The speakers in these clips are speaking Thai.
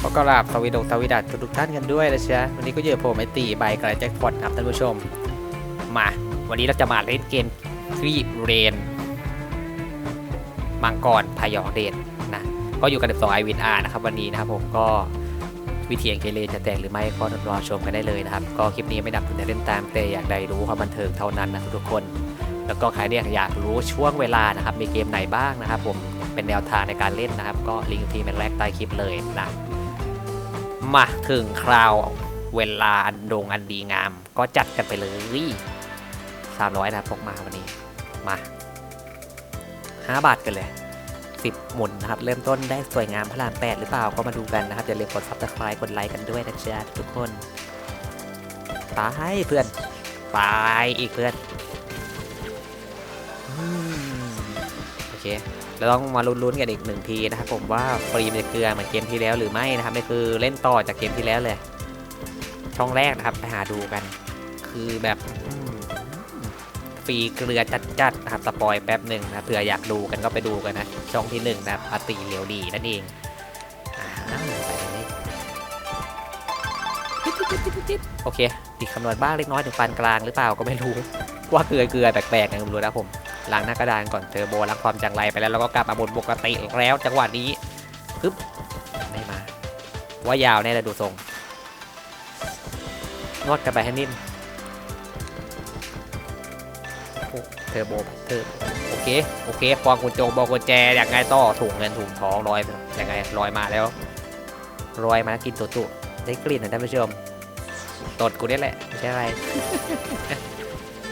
ขอกราบสวีดงสวีดัตทุกท่านกันด้วยนะจ๊ะวันนี้ก็เจอผมไอตีใบกระแจ็คพอตครับท่านผู้ชม มา วันนี้เราจะมาเล่นเกมที่เรนมังกรพยองเดชนะ ก็อยู่กันสองไอวินอาร์นะครับวันนี้นะครับผมก็วิธีเองเคเลจะแตกหรือไม่ก็รอชมกันได้เลยนะครับ ก็คลิปนี้ไม่ดับแต่เล่นตามแต่อยากได้รู้ความบันเทิงเท่านั้นนะทุกคน แล้วก็ใครเนี่ยอยากรู้ช่วงเวลานะครับมีเกมไหนบ้างนะครับผมเป็นแนวทางในการเล่นนะครับ ก็ลิงก์ที่เป็นแรกใต้คลิปเลยนะ มาถึงคราวเวลาอันโด่งอันดีงาม ก็จัดกันไปเลยสามร้อยนะพกมาวันนี้ มาห้าบาทกันเลยสิบหมุนนะครับ เริ่มต้นได้สวยงามพระรามแปดหรือเปล่าก็มาดูกันนะครับ อย่าลืมกดซับสไคร b ์กดไลค์กันด้วยนะจ๊ะทุกคน ตายเพื่อน ตายอีกเพื่อน เคเราต้องมาลุ้นๆกันอีกหนึ่งทีนะครับผมว่าฟรีมันจะเกลือเหมือนเกมที่แล้วหรือไม่นะครับนี่คือเล่นต่อจากเกมที่แล้วเลย ช่องแรกนะครับไปหาดูกัน คือแบบฟรีเกลือจัดๆนะครับสปอยแป๊บหนึ่งนะเผื่ออยากดูกันก็ไปดูกันนะ ช่องที่หนึ่งนะอติเหลียวดีนั่นเองโอเคติดคำนวณบ้างเล็กน้อยถึงปานกลางหรือเปล่าก็ไม่รู้ว่าเกลือเกลือแปลกๆนะไม่รู้นะผม ล้างหน้ากระดานก่อนเทอร์โบล้างความจังไรไปแล้วเราก็กลับมาบนปกติแล้วจังหวะนี้ปึ๊บไม่มา ว่ายาวแน่เลยดูทรงนวดกันไปให้นิ่มเทอร์โบเทอร์โอเคโอเคปองกุญจงบอกกุญแจอย่างไงต่อถุงเงินถุงทองลอยอยังไงลอยมาแล้วลอยมากินตัวตุได้กลิ่นนะท่านผู้ชมตดกูนี่แหละไม่ใช่อะไร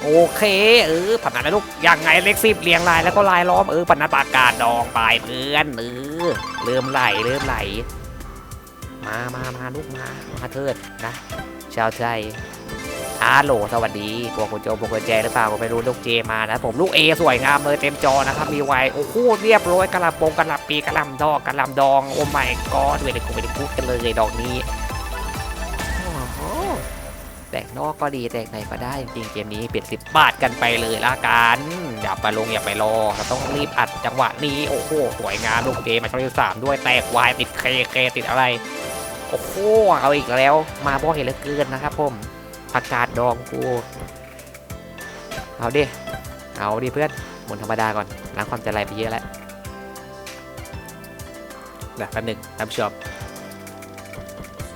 โอเค เออผัดหนานะลูกยังไงเล็กซิบเรียงลายแล้วก็ลายล้อมเออผัดหนาปากกาดดองไปเพื่อนเออเริ่มไหลเริ่มไหล มามามาลูกมามาเถิดนะ ชาวใจอาโหลสวัสดีพวกคุณโจพวกคุณแจหรือเปล่าผมไม่รู้ลูกเจมานะ ผมลูกเอสวยงามเลยเต็มจอนะครับ มีไวโอ้โหเรียบร้อยกระลำปงกระลำปีกระลำดอกกระลำดอง โอ้ไม่กอดเวลกูไม่ได้พูกันเลยดอกนี้ แตกนอกก็ดีแตกในก็ได้จริงเกมนี้เปลี่ยนสิบบาทกันไปเลยละกันอย่าไปลงอย่าไปรอเราต้องรีบอัดจังหวะนี้โอ้โหสวยงามลูกเกมมาช่องที่สามด้วยแตกวายติดเคเคติดอะไร โอ้โหเอาอีกแล้ว มาบ่อยเหลือเกินนะครับผมผักกาดดองกูเอาดิเอาดิเพื่อนหมุนธรรมดาก่อนล้างความใจไรไปเยอะแล้วเดี๋ยวแป๊บหนึงท่านผู้ชม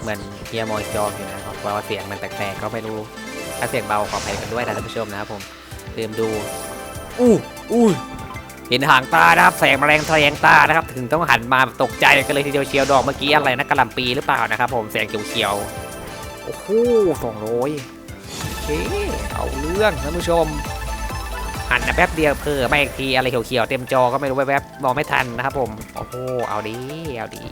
มือนเฮียมอยจองอยู่นะครับเพราะว่าเสียงมันแปลกๆก็ไม่รู้ถ้าเสียงเบาขออภัยกันด้วยนะท่านผู้ชมนะครับผมลืมดูอู้อู้เห็นหางตานะครับแสงแมลงแทงตานะครับ ถึงต้องหันมาตกใจกันเลยทีเดียวเชียวดอกเมื่อกี้อะไรนะกระลำปีหรือเปล่านะครับ ผมแสงเขียวๆโอ้โหสองร้อยโอเคเอาเรื่องท่านผู้ชมันนะแป๊บเดียวเพอไม่อีกทีอะไรเขียวๆเต็มจอก็ไม่รู้แวบๆมองไม่ทันนะครับผมโอ้โหเอาดีเอาดี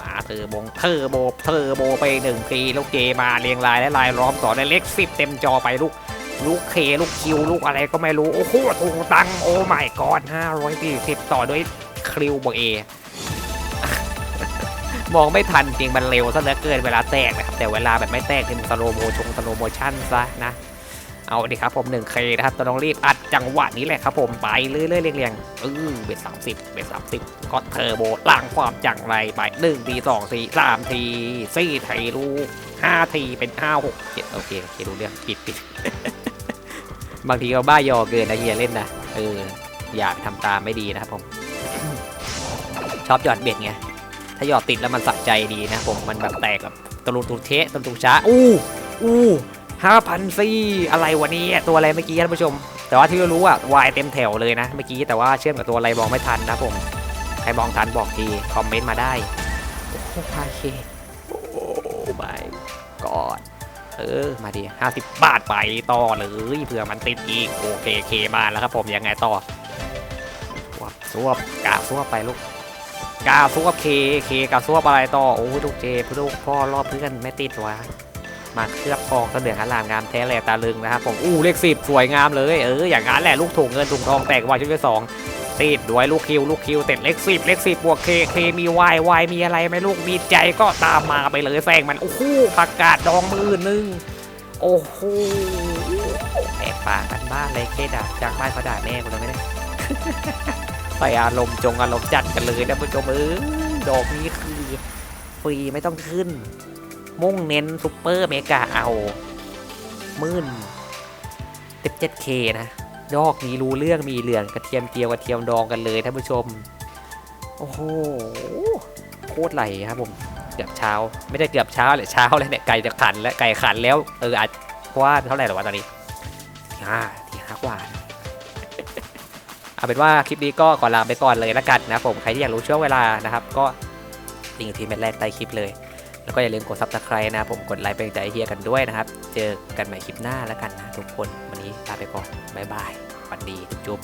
มาเธอบงเธอโบเธอโบไปหนึ่งทีลูกเจมาเรียงรายและลายล้อมต่อในเล็กสิบเต็มจอไปลูกลูกเคลูกคิวลูกอะไรก็ไม่รู้โอ้โหถูกตังโอ้ไม่กอดห้าร้อยสี่สิบต่อด้วยคริวโบเอมองไม่ทันจริงมันเร็วซะเหลือเกินเวลาแตกนะครับแต่เวลาแบบไม่แตกนี่มันสโลโมชงสโลโมชั่นซะนะ เอาดิครับผม 1K นะครับต้องรีบอัดจังหวะนี้แหละครับผมไปเรื่อยๆเรียงๆเออเบ็ดสามสิบเบ็ดสามสิบก็เทอร์โบล้างความจังไรไปหนึ่งทีสองทีสามทีสี่ทีลูกห้าทีเป็นห้าหกเจ็ดโอเคโอเครู้เรื่องปิดปิดบางทีก็บ้ายอเกินนะเฮียเล่นนะเอออยากทำตามไม่ดีนะครับผมชอบหยอดเบ็ดไงถ้าหยอดติดแล้วมันสะใจดีนะผมมันแบบแตกแบบตะลุตุเทะตะลุช้าอู้อู้ ห้าพันซี่อะไรวะเนี้ตัวอะไรเมื่อกี้ท่านผู้ชม แต่ว่าที่รู้อะวายเต็มแถวเลยนะเมื่อกี้แต่ว่าเชื่อมกับตัวอะไรมองไม่ทันนะผมใครมองทันบอกทีคอมเมนต์มาได้โอ้โหเคโอ้ยกอดเออมาดิห้าสิบบาทไปต่อเลยเผื่อมันติดอีกโอเคเคมาแล้วครับผมยังไงต่อสวบสวบกาสวบไปลูกกาสวบเคเคกาสวบอะไรต่อโอ้ยลูกเจลูกพ่อรอบเพื่อนไม่ติดวะ มาเคลือบทองเสลืองอลามงามแท้แหลตาลึงนะครับผมอู้เลขสิบสวยงามเลยเอออย่างนั้นแหละลูกถุงเงินถุงทองแตกวายชุดที่สองติดด้วยลูกคิวลูกคิวเต็ดเลขสิบเลขสิบบวกเคเคมีวายวายมีอะไรไหมลูกมีใจก็ตามมาไปเลยแซงมันโอ้โหผักกาดดองมือหนึงโอ้โหแอบปากกันบ้านเลยเคด่าจากบ้านเขาด่าแม่กูเลยไม่ได้ใส่อารมณ์จงอารมณ์จัดกันเลยนะผู้ชมเออดอกนี้คือฟรีไม่ต้องขึ้น มุ่งเน้นซุปเปอร์เมกาเอามื่นเจ็ดเคนะดอกนี้รู้เรื่องมีเหลืองกระเทียมเจียวกระเทียมดองกันเลยท่านผู้ชม โอ้โห โคตรไหลครับผม เกือบเช้า ไม่ได้เกือบเช้าเลยเช้าแล้วเนี่ยไก่จะขันแล้วไก่ขันแล้วเอออาจว่าเท่าไหร่หรอวะตอนนี้อ่าทีห้ากว่าเอาเป็นว่าคลิปนี้ก็ขอลาไปก่อนเลยละกันนะผมใครที่อยากรู้ช่วงเวลานะครับ ก็ลิงก์อยู่ที่เม็ดแรกใต้คลิปเลย แล้วก็อย่าลืมกดซับสไครต์นะผมกดไลค์เป็นใจเฮียกันด้วยนะครับ เจอกันใหม่คลิปหน้าแล้วกันนะทุกคน วันนี้ลาไปก่อน บ๊ายบายวันดีจุ๊บ